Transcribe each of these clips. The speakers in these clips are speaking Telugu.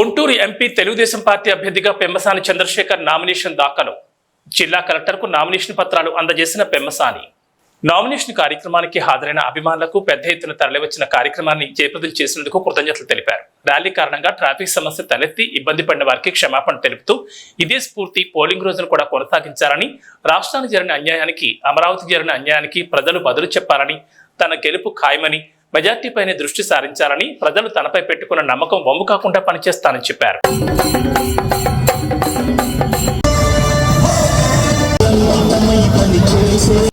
గుంటూరు ఎంపీ తెలుగుదేశం పార్టీ అభ్యర్థిగా పెమ్మసాని చంద్రశేఖర్ నామినేషన్ దాఖలు. జిల్లా కలెక్టర్కు నామినేషన్ పత్రాలు అందజేసిన పెమ్మసాని నామినేషన్ కార్యక్రమానికి హాజరైన అభిమానులకు పెద్ద ఎత్తున తరలివచ్చిన కార్యక్రమాన్ని జయప్రదం చేసినందుకు కృతజ్ఞతలు తెలిపారు. ర్యాలీ కారణంగా ట్రాఫిక్ సమస్య తలెత్తి ఇబ్బంది పడిన వారికి క్షమాపణ తెలుపుతూ ఇదే స్ఫూర్తి పోలింగ్ రోజును కూడా కొనసాగించాలని రాష్ట్రానికి జరిగిన అన్యాయానికి అమరావతికి జరిగిన అన్యాయానికి ప్రజలు బదులు చెప్పాలని తన గెలుపు ఖాయమని మెజార్టీపైనే దృష్టి సారించాలని ప్రజలు తనపై పెట్టుకున్న నమ్మకం వమ్ము కాకుండా పనిచేస్తానని చెప్పారు. చేసే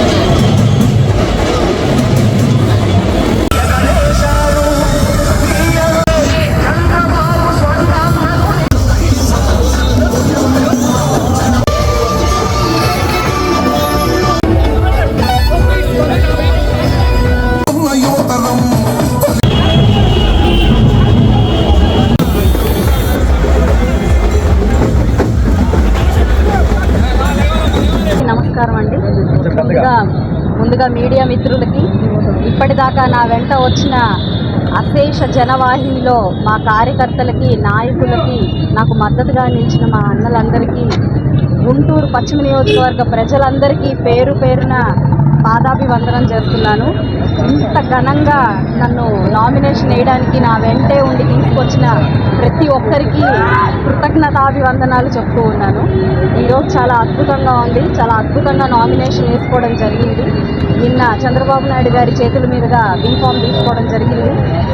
నమస్కారం అండి. ముందుగా ముందుగా మీడియా మిత్రులకి ఇప్పటిదాకా నా వెంట వచ్చిన అశేష జనవాహినిలో మా కార్యకర్తలకి నాయకులకి నాకు మద్దతుగా నిలిచిన మా అన్నలందరికీ గుంటూరు పశ్చిమ నియోజకవర్గ ప్రజలందరికీ పేరు పేరున పాదాభివందనం చేస్తున్నాను. ఇంత ఘనంగా నన్ను నామినేషన్ వేయడానికి నా వెంటే ఉండి తీసుకొచ్చిన ప్రతి ఒక్కరికి కృతజ్ఞతాభివందనాలు చెప్తూ ఉన్నాను. ఈరోజు చాలా అద్భుతంగా ఉంది. చాలా అద్భుతంగా నామినేషన్ వేసుకోవడం జరిగింది. నిన్న చంద్రబాబు నాయుడు గారి చేతుల మీదుగా బీఫామ్ తీసుకోవడం జరిగింది.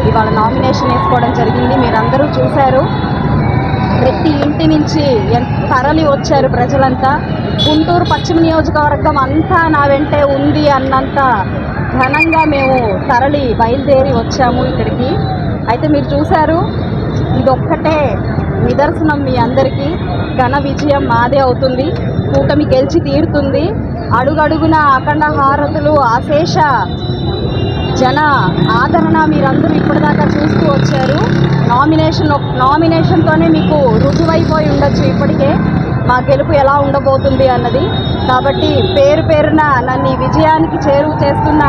ఇవాళ నామినేషన్ వేసుకోవడం జరిగింది. మీరందరూ చూశారు. ప్రతి ఇంటి నుంచి ఎంత తరలి వచ్చారు ప్రజలంతా. గుంటూరు పశ్చిమ నియోజకవర్గం అంతా నా వెంటే ఉంది అన్నంత ఘనంగా మేము తరలి బయలుదేరి వచ్చాము ఇక్కడికి. అయితే మీరు చూశారు ఇదొక్కటే నిదర్శనం మీ అందరికీ. ఘన విజయం మాదే అవుతుంది. కూటమి గెలిచి తీరుతుంది. అడుగడుగున అఖండ హారతులు ఆశేష జన ఆదరణ మీరందరూ ఇప్పటిదాకా చూస్తూ వచ్చారు. నామినేషన్ నామినేషన్తోనే మీకు రుజువైపోయి ఉండొచ్చు ఇప్పటికే. మా గెలుపు ఎలా ఉండబోతుంది అన్నది కాబట్టి పేరు పేరున నన్ను ఈ విజయానికి చేరువ చేస్తున్న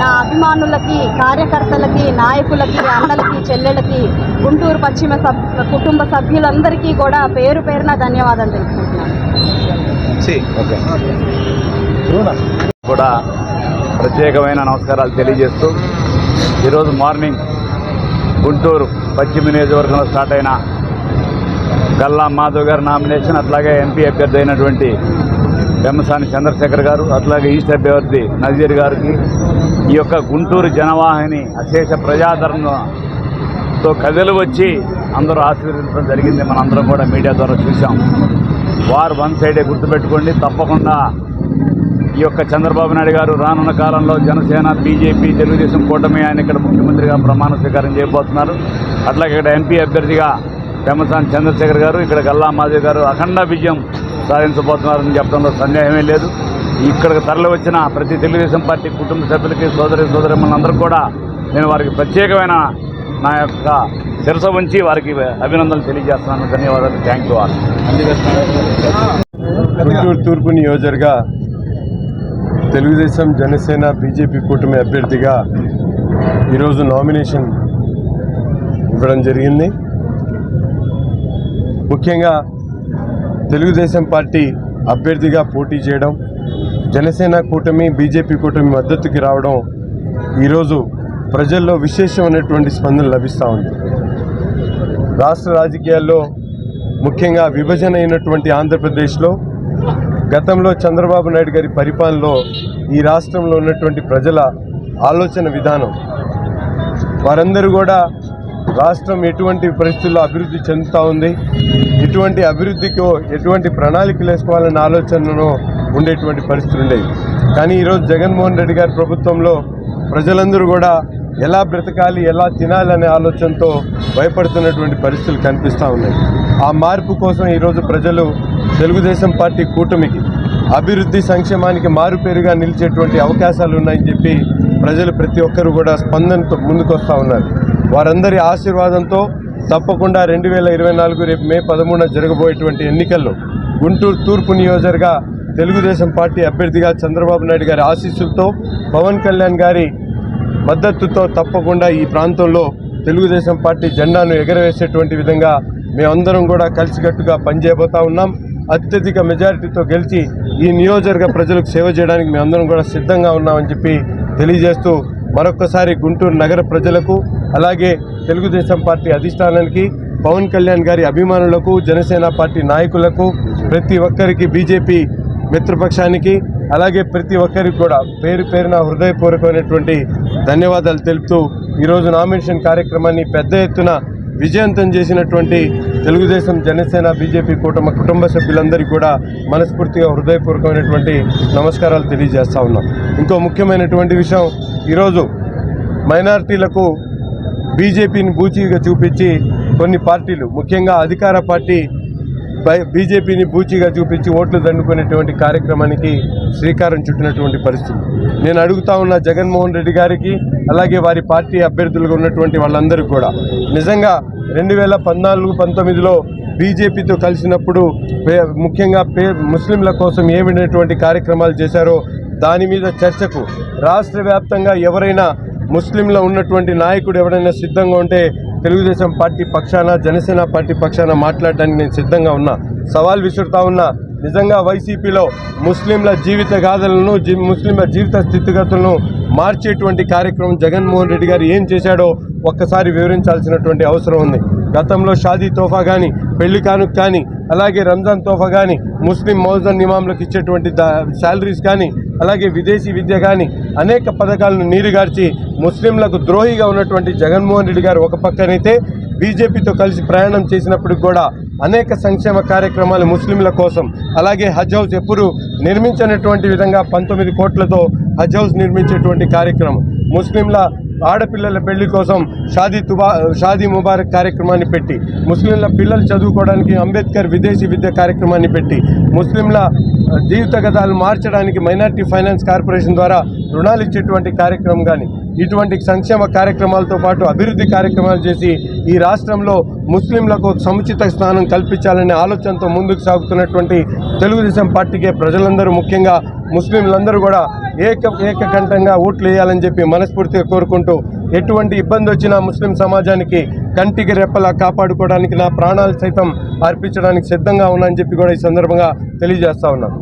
నా అభిమానులకి కార్యకర్తలకి నాయకులకి అన్నలకి చెల్లెలకి గుంటూరు పశ్చిమ సబ్ కుటుంబ సభ్యులందరికీ కూడా పేరు పేరున ధన్యవాదాలు తెలుపుకుంటున్నాను. కూడా ప్రత్యేకమైన నమస్కారాలు తెలియజేస్తూ ఈరోజు మార్నింగ్ గుంటూరు పశ్చిమ నియోజకవర్గంలో స్టార్ట్ అయిన గల్లా మాధవ్ గారి నామినేషన్ అట్లాగే ఎంపీ అభ్యర్థి అయినటువంటి వెమ్మసాని చంద్రశేఖర్ గారు అట్లాగే ఈస్ట్ అభ్యర్థి నజీర్ గారికి ఈ యొక్క గుంటూరు జనవాహిని అశేష ప్రజాదరణతో కథలు వచ్చి అందరూ ఆశీర్వదించడం జరిగింది. మనందరం కూడా మీడియా ద్వారా చూసాం వారు వన్ సైడే గుర్తుపెట్టుకోండి. తప్పకుండా ఈ యొక్క చంద్రబాబు నాయుడు గారు రానున్న కాలంలో జనసేన బీజేపీ తెలుగుదేశం కూటమి ఆయన ఇక్కడ ముఖ్యమంత్రిగా ప్రమాణ స్వీకారం చేయబోతున్నారు. అట్లాగే ఇక్కడ ఎంపీ అభ్యర్థిగా పెమ్మసాని చంద్రశేఖర్ గారు ఇక్కడ గల్లా మాధవ్ గారు అఖండ విజయం సాధించబోతున్నారని చెప్పడంలో సందేహమే లేదు. ఇక్కడికి తరలి వచ్చిన ప్రతి తెలుగుదేశం పార్టీ కుటుంబ సభ్యులకి సోదరి సోదరిమ్మలందరూ కూడా నేను వారికి ప్రత్యేకమైన నా యొక్క శిరస ఉంచి వారికి అభినందనలు తెలియజేస్తున్నాను. ధన్యవాదాలు. థ్యాంక్ యూ ఆల్ గుంటూరు తూర్పు నియోజకగా తెలుగుదేశం జనసేన బీజేపీ కూటమి అభ్యర్థిగా ఈరోజు నామినేషన్ ఇవ్వడం జరిగింది. ముఖ్యంగా తెలుగుదేశం పార్టీ అభ్యర్థిగా పోటీ చేయడం జనసేన కూటమి బీజేపీ కూటమి మద్దతుకి రావడం ఈరోజు ప్రజల్లో విశేషమైనటువంటి స్పందన లభిస్తూ ఉంది. రాష్ట్ర రాజకీయాల్లో ముఖ్యంగా విభజన అయినటువంటి ఆంధ్రప్రదేశ్లో గతంలో చంద్రబాబు నాయుడు గారి పరిపాలనలో ఈ రాష్ట్రంలో ఉన్నటువంటి ప్రజల ఆలోచన విధానం వారందరూ కూడా రాష్ట్రం ఎటువంటి పరిస్థితుల్లో అభివృద్ధి చెందుతూ ఉంది? ఎటువంటి అభివృద్ధికి ఎటువంటి ప్రణాళికలు వేసుకోవాలనే ఆలోచనను ఉండేటువంటి పరిస్థితులు ఉండేవి కానీ ఈరోజు జగన్మోహన్ రెడ్డి గారి ప్రభుత్వంలో ప్రజలందరూ కూడా ఎలా బ్రతకాలి ఎలా తినాలి అనే ఆలోచనతో భయపడుతున్నటువంటి పరిస్థితులు కనిపిస్తూ ఉన్నాయి. ఆ మార్పు కోసం ఈరోజు ప్రజలు తెలుగుదేశం పార్టీ కూటమికి అభివృద్ధి సంక్షేమానికి మారుపేరుగా నిలిచేటువంటి అవకాశాలు ఉన్నాయని చెప్పి ప్రజలు ప్రతి ఒక్కరు కూడా స్పందనతో ముందుకొస్తూ ఉన్నారు. వారందరి ఆశీర్వాదంతో తప్పకుండా రెండు వేల ఇరవై నాలుగు రేపు మే పదమూడున జరగబోయేటువంటి ఎన్నికల్లో గుంటూరు తూర్పు నియోజకగా తెలుగుదేశం పార్టీ అభ్యర్థిగా చంద్రబాబు నాయుడు గారి ఆశీస్సులతో పవన్ కళ్యాణ్ గారి మద్దతుతో తప్పకుండా ఈ ప్రాంతంలో తెలుగుదేశం పార్టీ జెండాను ఎగరవేసేటువంటి విధంగా మేమందరం కూడా కలిసికట్టుగా పనిచేయబోతా ఉన్నాం. అత్యధిక మెజారిటీతో గెలిచి ఈ నియోజకవర్గ ప్రజలకు సేవ చేయడానికి మేమందరం కూడా సిద్ధంగా ఉన్నామని చెప్పి తెలియజేస్తూ మరొకసారి గుంటూరు నగర ప్రజలకు అలాగే తెలుగుదేశం పార్టీ అధిష్టానానికి పవన్ కళ్యాణ్ గారి అభిమానులకు జనసేన పార్టీ నాయకులకు ప్రతి ఒక్కరికి బీజేపీ మిత్రపక్షానికి అలాగే ప్రతి ఒక్కరికి కూడా పేరు పేరున హృదయపూర్వకమైనటువంటి ధన్యవాదాలు తెలుపుతూ ఈరోజు నామినేషన్ కార్యక్రమాన్ని పెద్ద ఎత్తున విజయవంతం చేసినటువంటి తెలుగుదేశం జనసేన బీజేపీ కుటుంబ కుటుంబ సభ్యులందరికీ కూడా మనస్ఫూర్తిగా హృదయపూర్వకమైనటువంటి నమస్కారాలు తెలియజేస్తా ఉన్నాం. ఇంకో ముఖ్యమైనటువంటి విషయం ఈరోజు మైనారిటీలకు బీజేపీని బూచీగా చూపించి కొన్ని పార్టీలు ముఖ్యంగా అధికార పార్టీ బీజేపీని బూచిగా చూపించి ఓట్లు దండుకునేటువంటి కార్యక్రమానికి శ్రీకారం చుట్టినటువంటి పరిస్థితి. నేను అడుగుతా ఉన్న జగన్మోహన్ రెడ్డి గారికి అలాగే వారి పార్టీ అభ్యర్థులుగా ఉన్నటువంటి వాళ్ళందరికీ కూడా. నిజంగా రెండు వేల పద్నాలుగు పంతొమ్మిదిలో బీజేపీతో కలిసినప్పుడు పే- ముఖ్యంగా పే ముస్లింల కోసం ఏమైనటువంటి కార్యక్రమాలు చేశారో దాని మీద చర్చకు రాష్ట్ర వ్యాప్తంగా ఎవరైనా ముస్లింలో ఉన్నటువంటి నాయకుడు ఎవరైనా సిద్ధంగా ఉంటే తెలుగుదేశం పార్టీ పక్షాన జనసేన పార్టీ పక్షాన మాట్లాడడానికి నేను సిద్ధంగా ఉన్నా. సవాల్ విసురుతా ఉన్నా. నిజంగా వైసీపీలో ముస్లింల జీవిత గాథలను జీ ముస్లింల జీవిత స్థితిగతులను మార్చేటువంటి కార్యక్రమం జగన్మోహన్ రెడ్డి గారు ఏం చేశాడో ఒక్కసారి వివరించాల్సినటువంటి అవసరం ఉంది. గతంలో షాదీ తోఫా కానీ పెళ్ళి కానుక కానీ అలాగే రంజాన్ తోఫా కానీ ముస్లిం మౌజన్ నిమాంలకు ఇచ్చేటువంటి శాలరీస్ కానీ అలాగే విదేశీ విద్య కానీ అనేక పథకాలను నీరుగార్చి ముస్లింలకు ద్రోహిగా ఉన్నటువంటి జగన్మోహన్ రెడ్డి గారు ఒక పక్కనైతే బీజేపీతో కలిసి ప్రయాణం చేసినప్పుడు కూడా అనేక సంక్షేమ కార్యక్రమాలు ముస్లింల కోసం అలాగే హజ్ హౌస్ ఎప్పుడు నిర్మించినటువంటి విధంగా పంతొమ్మిది కోట్లతో హజ్ హౌస్ నిర్మించేటువంటి కార్యక్రమం. ముస్లింల ఆడపిల్లల పెళ్ళి కోసం షాదీ తుబా షాదీ ముబారక్ కార్యక్రమాన్ని పెట్టి ముస్లింల పిల్లలు చదువుకోవడానికి అంబేద్కర్ విదేశీ విద్య కార్యక్రమాన్ని పెట్టి ముస్లింల జీవిత గతాలు మార్చడానికి మైనార్టీ ఫైనాన్స్ కార్పొరేషన్ ద్వారా రుణాలు ఇచ్చేటువంటి కార్యక్రమం కానీ ఇటువంటి సంక్షేమ కార్యక్రమాలతో పాటు అభివృద్ధి కార్యక్రమాలు చేసి ఈ రాష్ట్రంలో ముస్లింలకు సముచిత స్థానం కల్పించాలనే ఆలోచనతో ముందుకు సాగుతున్నటువంటి తెలుగుదేశం పార్టీకే ప్రజలందరూ ముఖ్యంగా ముస్లింలందరూ కూడా ఏక ఏకకంఠంగా ఓట్లు వేయాలని చెప్పి మనస్ఫూర్తిగా కోరుకుంటూ ఎటువంటి ఇబ్బంది వచ్చినా ముస్లిం సమాజానికి కంటికి రెప్పలా కాపాడుకోవడానికి నా ప్రాణాలు సైతం అర్పించడానికి సిద్ధంగా ఉన్నానని చెప్పి కూడా ఈ సందర్భంగా తెలియజేస్తా ఉన్నాను.